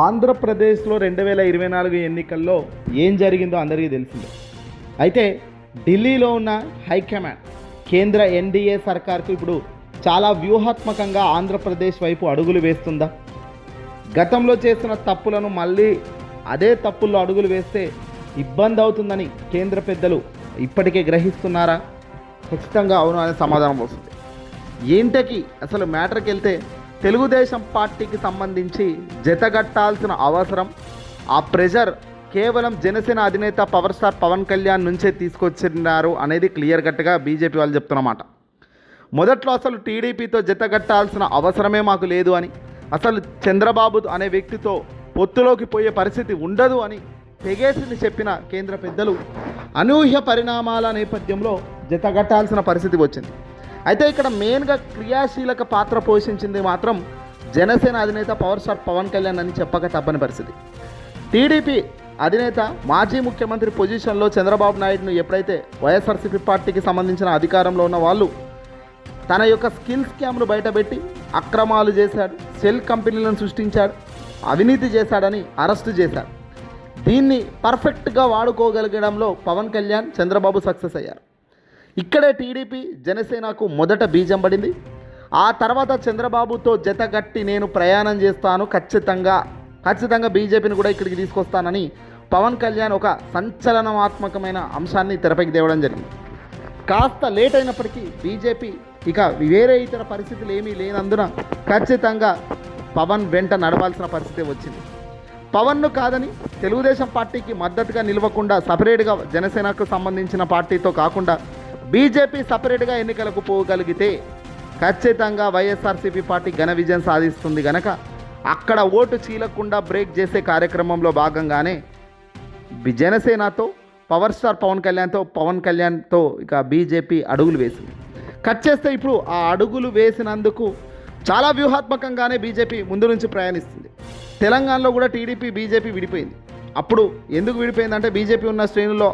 ఆంధ్రప్రదేశ్లో రెండు వేల ఇరవై నాలుగు ఎన్నికల్లో ఏం జరిగిందో అందరికీ తెలిసిందే. అయితే ఢిల్లీలో ఉన్న హైకమాండ్ కేంద్ర ఎన్డీఏ సర్కార్కు ఇప్పుడు చాలా వ్యూహాత్మకంగా ఆంధ్రప్రదేశ్ వైపు అడుగులు వేస్తుందా? గతంలో చేసిన తప్పులను మళ్ళీ అదే తప్పుల్లో అడుగులు వేస్తే ఇబ్బంది అవుతుందని కేంద్ర పెద్దలు ఇప్పటికే గ్రహిస్తున్నారా? ఖచ్చితంగా అవును అనే సమాధానం వస్తుంది. ఏంటకి అసలు మ్యాటర్కి వెళ్తే తెలుగుదేశం పార్టీకి సంబంధించి జతగట్టాల్సిన అవసరం ఆ ప్రెషర్ కేవలం జనసేన అధినేత పవర్ స్టార్ పవన్ కళ్యాణ్ నుంచే తీసుకొచ్చినారు అనేది క్లియర్ కట్గా బీజేపీ వాళ్ళు చెప్తున్నమాట. మొదట్లో అసలు టీడీపీతో జతగట్టాల్సిన అవసరమే మాకు లేదు అని అసలు చంద్రబాబు అనే వ్యక్తితో పొత్తులోకి పోయే పరిస్థితి ఉండదు అని తెగేసిని చెప్పిన కేంద్ర పెద్దలు అనూహ్య పరిణామాల నేపథ్యంలో జతగట్టాల్సిన పరిస్థితి వచ్చింది. అయితే ఇక్కడ మెయిన్గా క్రియాశీలక పాత్ర పోషించింది మాత్రం జనసేన అధినేత పవర్ స్టార్ పవన్ కళ్యాణ్ అని చెప్పక తప్పని పరిస్థితి. టీడీపీ అధినేత మాజీ ముఖ్యమంత్రి పొజిషన్లో చంద్రబాబు నాయుడును ఎప్పుడైతే వైఎస్ఆర్సీపీ పార్టీకి సంబంధించిన అధికారంలో ఉన్న వాళ్ళు తన యొక్క స్కిల్ స్కామ్ను బయటపెట్టి అక్రమాలు చేశాడు సెల్ కంపెనీలను సృష్టించాడు అవినీతి చేశాడని అరెస్టు చేశాడు. దీన్ని పర్ఫెక్ట్గా వాడుకోగలగడంలో పవన్ కళ్యాణ్ చంద్రబాబు సక్సెస్ అయ్యారు. ఇక్కడే టీడీపీ జనసేనకు మొదట బీజం పడింది. ఆ తర్వాత చంద్రబాబుతో జతగట్టి నేను ప్రయాణం చేస్తాను. ఖచ్చితంగా ఖచ్చితంగా బీజేపీని కూడా ఇక్కడికి తీసుకొస్తానని పవన్ కళ్యాణ్ ఒక సంచలనాత్మకమైన అంశాన్ని తెరపైకి తేవడం జరిగింది. కాస్త లేట్ అయినప్పటికీ బీజేపీ ఇక వేరే ఇతర పరిస్థితులు ఏమీ లేనందున ఖచ్చితంగా పవన్ వెంట నడవాల్సిన పరిస్థితి వచ్చింది. పవన్ను కాదని తెలుగుదేశం పార్టీకి మద్దతుగా నిలవకుండా సపరేట్గా జనసేనకు సంబంధించిన పార్టీతో కాకుండా బీజేపీ సపరేట్గా ఎన్నికలకు పోగలిగితే ఖచ్చితంగా వైఎస్ఆర్సీపీ పార్టీ ఘన విజయం సాధిస్తుంది గనక అక్కడ ఓటు చీలకుండా బ్రేక్ చేసే కార్యక్రమంలో భాగంగానే జనసేనతో పవర్ స్టార్ పవన్ కళ్యాణ్తో పవన్ కళ్యాణ్తో ఇక బీజేపీ అడుగులు వేసింది. కట్ చేస్తే ఇప్పుడు ఆ అడుగులు వేసినందుకు చాలా వ్యూహాత్మకంగానే బీజేపీ ముందు నుంచి ప్రయాణిస్తుంది. తెలంగాణలో కూడా టీడీపీ బీజేపీ విడిపోయింది. అప్పుడు ఎందుకు విడిపోయిందంటే బీజేపీ ఉన్న శ్రేణుల్లో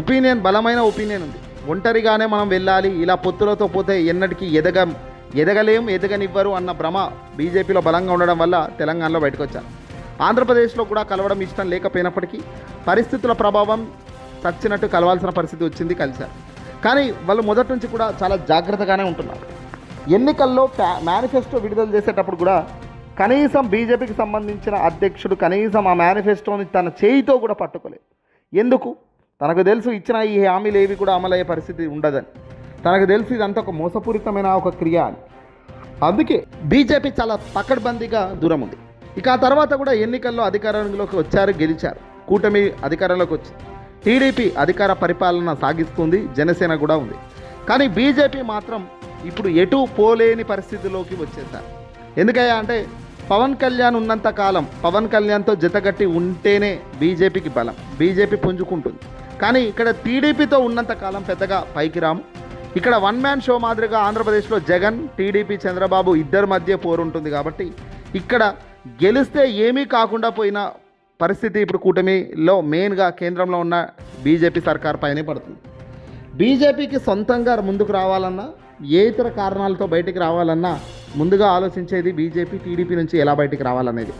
ఒపీనియన్ బలమైన ఒపీనియన్ ఉంది. ఒంటరిగానే మనం వెళ్ళాలి ఇలా పొత్తులతో పోతే ఎన్నటికీ ఎదగ ఎదగలేం ఎదగనివ్వరు అన్న భ్రమ బీజేపీలో బలంగా ఉండడం వల్ల తెలంగాణలో బయటకు వచ్చారు ఆంధ్రప్రదేశ్లో కూడా కలవడం ఇష్టం లేకపోయినప్పటికీ పరిస్థితుల ప్రభావం చచ్చినట్టు కలవాల్సిన పరిస్థితి వచ్చింది కలిశారు. కానీ వాళ్ళు మొదటి నుంచి కూడా చాలా జాగ్రత్తగానే ఉంటున్నారు. ఎన్నికల్లో ఫ్యా మేనిఫెస్టో విడుదల చేసేటప్పుడు కూడా కనీసం బీజేపీకి సంబంధించిన అధ్యక్షుడు కనీసం ఆ మేనిఫెస్టోని తన చేయితో కూడా పట్టుకోలేదు. ఎందుకు? తనకు తెలుసు ఇచ్చిన ఈ హామీలు ఏవి కూడా అమలయ్యే పరిస్థితి ఉండదని. తనకు తెలుసు ఇదంతా ఒక మోసపూరితమైన ఒక క్రియ అని. అందుకే బీజేపీ చాలా పకడ్బందీగా దూరం ఉంది. ఇక ఆ తర్వాత కూడా ఎన్నికల్లో అధికారంలోకి వచ్చారు గెలిచారు. కూటమి అధికారంలోకి వచ్చింది టీడీపీ అధికార పరిపాలన సాగిస్తుంది జనసేన కూడా ఉంది. కానీ బీజేపీ మాత్రం ఇప్పుడు ఎటు పోలేని పరిస్థితిలోకి వచ్చేసారు. ఎందుకయ్యా అంటే పవన్ కళ్యాణ్ ఉన్నంత కాలం పవన్ కళ్యాణ్తో జతగట్టి ఉంటేనే బీజేపీకి బలం బీజేపీ పుంజుకుంటుంది. కానీ ఇక్కడ టీడీపీతో ఉన్నంత కాలం పెద్దగా పైకి రాము. ఇక్కడ వన్ మ్యాన్ షో మాదిరిగా ఆంధ్రప్రదేశ్లో జగన్ టీడీపీ చంద్రబాబు ఇద్దరి మధ్య పోరు ఉంటుంది కాబట్టి ఇక్కడ గెలిస్తే ఏమీ కాకుండా పోయిన పరిస్థితి ఇప్పుడు కూటమిలో మెయిన్గా కేంద్రంలో ఉన్న బీజేపీ సర్కార్ పైనే పడుతుంది. బీజేపీకి సొంతంగా ముందుకు రావాలన్నా ఏ ఇతర కారణాలతో బయటికి రావాలన్నా ముందుగా ఆలోచించేది బీజేపీ టీడీపీ నుంచి ఎలా బయటికి రావాలనేది.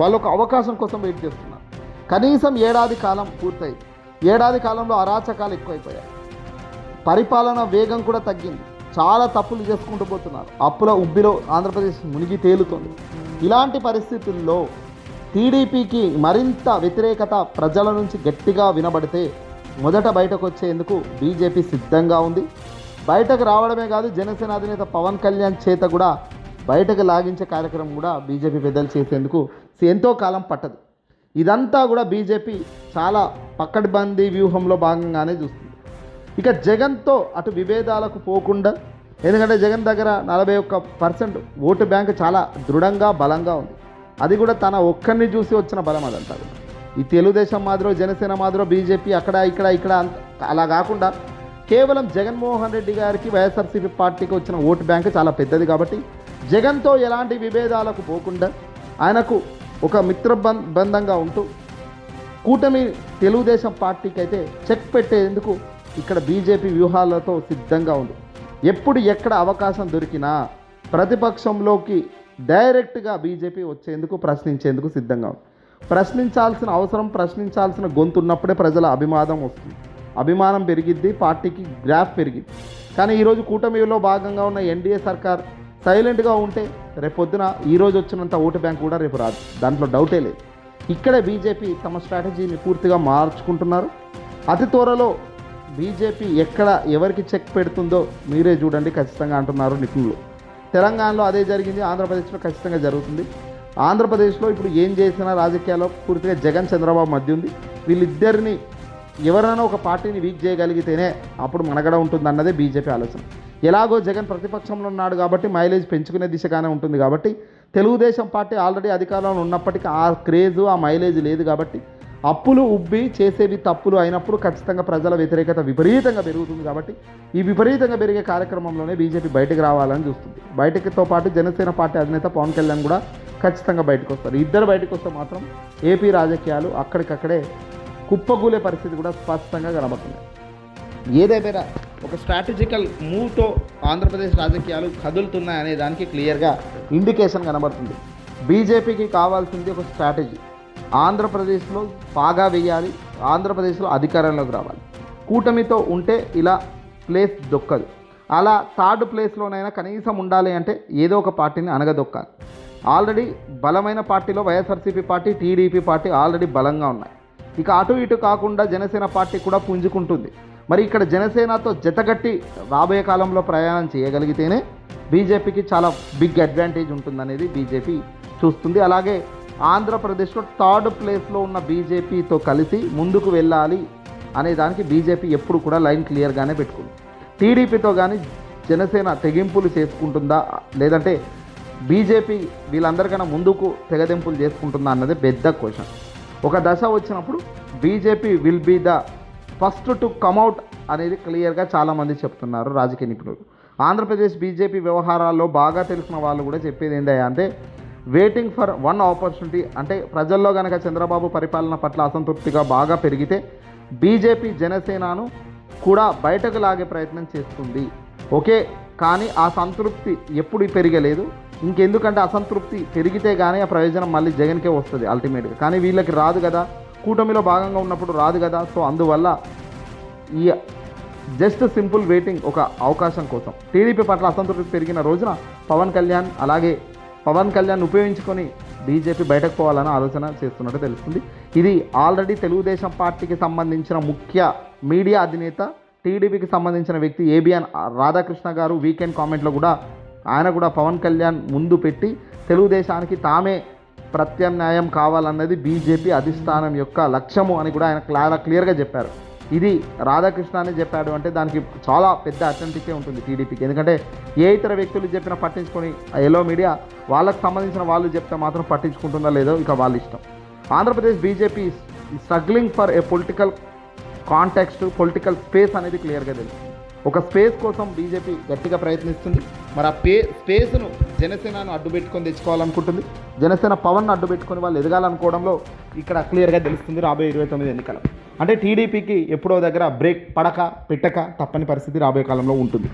వాళ్ళు ఒక అవకాశం కోసం వెయిట్ చేస్తున్నారు. కనీసం ఏడాది కాలం పూర్తయింది. ఏడాది కాలంలో అరాచకాలు ఎక్కువైపోయాయి. పరిపాలన వేగం కూడా తగ్గింది. చాలా తప్పులు చేసుకుంటూ పోతున్నారు. అప్పుల ఉబ్బిలో ఆంధ్రప్రదేశ్ మునిగి తేలుతుంది. ఇలాంటి పరిస్థితుల్లో టీడీపీకి మరింత వ్యతిరేకత ప్రజల నుంచి గట్టిగా వినబడితే మొదట బయటకు వచ్చేందుకు బీజేపీ సిద్ధంగా ఉంది. బయటకు రావడమే కాదు జనసేన అధినేత పవన్ కళ్యాణ్ చేత కూడా బయటకు లాగించే కార్యక్రమం కూడా బీజేపీ పెద్దలు చేసేందుకు ఎంతో కాలం పట్టదు. ఇదంతా కూడా బీజేపీ చాలా పక్కడ్బందీ వ్యూహంలో భాగంగానే చూస్తుంది. ఇక జగన్తో అటు విభేదాలకు పోకుండా ఎందుకంటే జగన్ దగ్గర నలభై ఒక్క పర్సెంట్ ఓటు బ్యాంక్ చాలా దృఢంగా బలంగా ఉంది. అది కూడా తన ఒక్కరిని చూసి వచ్చిన బలం అదంతా ఈ తెలుగుదేశం మాదిరో జనసేన మాదిరో బీజేపీ అక్కడ ఇక్కడ ఇక్కడ అంత అలా కాకుండా కేవలం జగన్మోహన్ రెడ్డి గారికి వైఎస్ఆర్సీపీ పార్టీకి వచ్చిన ఓటు బ్యాంక్ చాలా పెద్దది కాబట్టి జగన్తో ఎలాంటి విభేదాలకు పోకుండా ఆయనకు ఒక మిత్ర బం- బంధంగా ఉంటూ కూటమి తెలుగుదేశం పార్టీకి అయితే చెక్ పెట్టేందుకు ఇక్కడ బీజేపీ వ్యూహాలతో సిద్ధంగా ఉంది. ఎప్పుడు ఎక్కడ అవకాశం దొరికినా ప్రతిపక్షంలోకి డైరెక్ట్గా బీజేపీ వచ్చేందుకు ప్రశ్నించేందుకు సిద్ధంగా ఉంది. ప్రశ్నించాల్సిన అవసరం ప్రశ్నించాల్సిన గొంతు ఉన్నప్పుడే ప్రజల అభిమాదం వస్తుంది. అభిమానం పెరిగిద్ది పార్టీకి గ్రాఫ్ పెరిగింది కానీ ఈరోజు కూటమిలో భాగంగా ఉన్న ఎన్డీఏ సర్కార్ సైలెంట్గా ఉంటే రేపొద్దున ఈరోజు వచ్చినంత ఓటు బ్యాంక్ కూడా రేపు రాదు. దాంట్లో డౌటే లేదు. ఇక్కడే బీజేపీ తమ స్ట్రాటజీని పూర్తిగా మార్చుకుంటున్నారు. అతి త్వరలో బీజేపీ ఎక్కడ ఎవరికి చెక్ పెడుతుందో మీరే చూడండి ఖచ్చితంగా అంటున్నారు నిపుణులు. తెలంగాణలో అదే జరిగింది ఆంధ్రప్రదేశ్లో ఖచ్చితంగా జరుగుతుంది. ఆంధ్రప్రదేశ్లో ఇప్పుడు ఏం చేసినా రాజకీయాల్లో పూర్తిగా జగన్ చంద్రబాబు మధ్య ఉంది. వీళ్ళిద్దరిని ఎవరైనా ఒక పార్టీని వీక్ చేయగలిగితేనే అప్పుడు మనగడ ఉంటుంది అన్నదే బీజేపీ ఆలోచన. ఎలాగో జగన్ ప్రతిపక్షంలో ఉన్నాడు కాబట్టి మైలేజ్ పెంచుకునే దిశగానే ఉంటుంది కాబట్టి తెలుగుదేశం పార్టీ ఆల్రెడీ అధికారంలో ఉన్నప్పటికీ ఆ క్రేజు ఆ మైలేజ్ లేదు కాబట్టి అప్పులు ఉబ్బి చేసేవి తప్పులు అయినప్పుడు ఖచ్చితంగా ప్రజల వ్యతిరేకత విపరీతంగా పెరుగుతుంది కాబట్టి ఈ విపరీతంగా పెరిగే కార్యక్రమంలోనే బీజేపీ బయటకు రావాలని చూస్తుంది. బయటకితో పాటు జనసేన పార్టీ అధినేత పవన్ కళ్యాణ్ కూడా ఖచ్చితంగా బయటకు వస్తారు. ఇద్దరు బయటకు వస్తే మాత్రం ఏపీ రాజకీయాలు అక్కడికక్కడే కుప్పగూలే పరిస్థితి కూడా స్పష్టంగా కనబడుతుంది. ఏదేమైనా ఒక స్ట్రాటజికల్ మూవ్తో ఆంధ్రప్రదేశ్ రాజకీయాలు కదులుతున్నాయనే దానికి క్లియర్గా ఇండికేషన్ కనబడుతుంది. బీజేపీకి కావాల్సింది ఒక స్ట్రాటజీ ఆంధ్రప్రదేశ్లో బాగా వేయాలి ఆంధ్రప్రదేశ్లో అధికారంలోకి రావాలి. కూటమితో ఉంటే ఇలా ప్లేస్ దొక్కదు. అలా థర్డ్ ప్లేస్లోనైనా కనీసం ఉండాలి అంటే ఏదో ఒక పార్టీని అనగదొక్కాలి. ఆల్రెడీ బలమైన పార్టీలో YSRCP party TDP party already బలంగా ఉన్నాయి. ఇక అటు ఇటు కాకుండా జనసేన పార్టీ కూడా పుంజుకుంటుంది. మరి ఇక్కడ జనసేనతో జతగట్టి రాబోయే కాలంలో ప్రయాణం చేయగలిగితేనే బీజేపీకి చాలా బిగ్ అడ్వాంటేజ్ ఉంటుందనేది బీజేపీ చూస్తుంది. అలాగే ఆంధ్రప్రదేశ్లో థర్డ్ ప్లేస్లో ఉన్న బీజేపీతో కలిసి ముందుకు వెళ్ళాలి అనే దానికి బీజేపీ ఎప్పుడు కూడా లైన్ క్లియర్గానే పెట్టుకుంది. టీడీపీతో కానీ జనసేన తెగింపులు చేసుకుంటుందా? లేదంటే బీజేపీ వీళ్ళందరికన్నా ముందుకు తెగదెంపులు చేసుకుంటుందా అన్నది పెద్ద క్వశ్చన్. ఒక దశ వచ్చినప్పుడు BJP will be the first to come out అనేది క్లియర్గా చాలామంది చెప్తున్నారు రాజకీయ నిపుణులు. ఆంధ్రప్రదేశ్ బీజేపీ వ్యవహారాల్లో బాగా తెలిసిన వాళ్ళు కూడా చెప్పేది ఏంటయ్యా అంటే వెయిటింగ్ ఫర్ వన్ ఆపర్చునిటీ అంటే ప్రజల్లో కనుక చంద్రబాబు పరిపాలన పట్ల అసంతృప్తిగా బాగా పెరిగితే బీజేపీ జనసేనను కూడా బయటకు లాగే ప్రయత్నం చేస్తుంది. ఓకే కానీ ఆ సంతృప్తి ఎప్పుడు పెరగలేదు. ఇంకెందుకంటే అసంతృప్తి పెరిగితే కానీ ఆ ప్రయోజనం మళ్ళీ జగన్కే వస్తుంది అల్టిమేట్గా కానీ వీళ్ళకి రాదు కదా. కూటమిలో భాగంగా ఉన్నప్పుడు రాదు కదా. సో అందువల్ల ఈ జస్ట్ సింపుల్ వెయిటింగ్ ఒక అవకాశం కోసం. టీడీపీ పట్ల అసంతృప్తి పెరిగిన రోజున పవన్ కళ్యాణ్ అలాగే పవన్ కళ్యాణ్ ఉపయోగించుకొని బీజేపీ బయటకు పోవాలని ఆలోచన చేస్తున్నట్టు తెలుస్తుంది. ఇది ఆల్రెడీ తెలుగుదేశం పార్టీకి సంబంధించిన ముఖ్య మీడియా అధినేత టీడీపీకి సంబంధించిన వ్యక్తి ఏబిఎన్ రాధాకృష్ణ గారు వీకెండ్ కామెంట్లో కూడా ఆయన కూడా పవన్ కళ్యాణ్ ముందు పెట్టి తెలుగుదేశానికి తామే ప్రత్యామ్నాయం కావాలన్నది బీజేపీ అధిష్టానం యొక్క లక్ష్యము అని కూడా ఆయన క్లారా క్లియర్గా చెప్పారు. ఇది రాధాకృష్ణ అని చెప్పాడు అంటే దానికి చాలా పెద్ద అటెంటికే ఉంటుంది టీడీపీకి. ఎందుకంటే ఏ ఇతర వ్యక్తులు చెప్పినా పట్టించుకొని ఎల్లో మీడియా వాళ్ళకు సంబంధించిన వాళ్ళు చెప్తే మాత్రం పట్టించుకుంటుందా లేదో ఇక వాళ్ళ ఇష్టం. Andhra Pradesh BJP struggling for a political context political space అనేది క్లియర్గా తెలుస్తుంది ఒక స్పేస్ కోసం బీజేపీ గట్టిగా ప్రయత్నిస్తుంది. మరి ఆ పే స్పేస్ను జనసేనను అడ్డుపెట్టుకొని తెచ్చుకోవాలనుకుంటుంది. జనసేన పవన్ను అడ్డుపెట్టుకొని వాళ్ళు ఎదగాలనుకోవడంలో ఇక్కడ క్లియర్గా తెలుస్తుంది రాబోయే ఇరవై తొమ్మిది ఎన్నికలు. అంటే టీడీపీకి ఎప్పుడో దగ్గర బ్రేక్ పడక పెట్టక తప్పని పరిస్థితి రాబోయే కాలంలో ఉంటుంది.